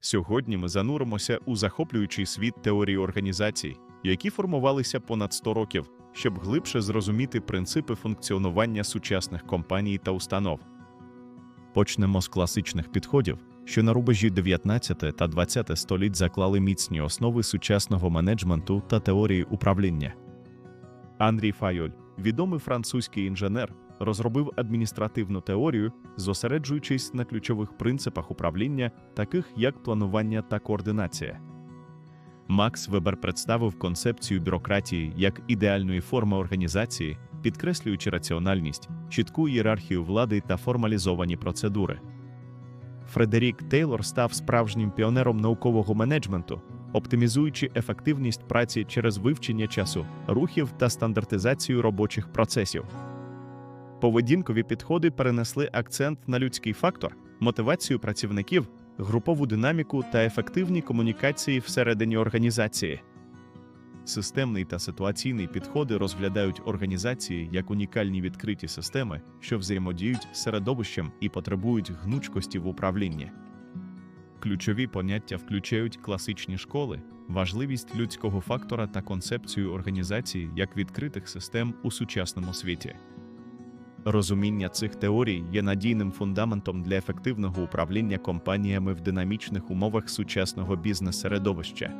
Сьогодні ми зануримося у захоплюючий світ теорії організацій, які формувалися понад 100 років, щоб глибше зрозуміти принципи функціонування сучасних компаній та установ. Почнемо з класичних підходів, що на рубежі 19 та 20 століть заклали міцні основи сучасного менеджменту та теорії управління. Андрій Файоль, відомий французький інженер, розробив адміністративну теорію, зосереджуючись на ключових принципах управління, таких як планування та координація. Макс Вебер представив концепцію бюрократії як ідеальної форми організації, підкреслюючи раціональність, чітку ієрархію влади та формалізовані процедури. Фредерік Тейлор став справжнім піонером наукового менеджменту, оптимізуючи ефективність праці через вивчення часу, рухів та стандартизацію робочих процесів. Поведінкові підходи перенесли акцент на людський фактор, мотивацію працівників, групову динаміку та ефективні комунікації всередині організації. Системний та ситуаційний підходи розглядають організації як унікальні відкриті системи, що взаємодіють з середовищем і потребують гнучкості в управлінні. Ключові поняття включають класичні школи, важливість людського фактора та концепцію організації як відкритих систем у сучасному світі. Розуміння цих теорій є надійним фундаментом для ефективного управління компаніями в динамічних умовах сучасного бізнес-середовища.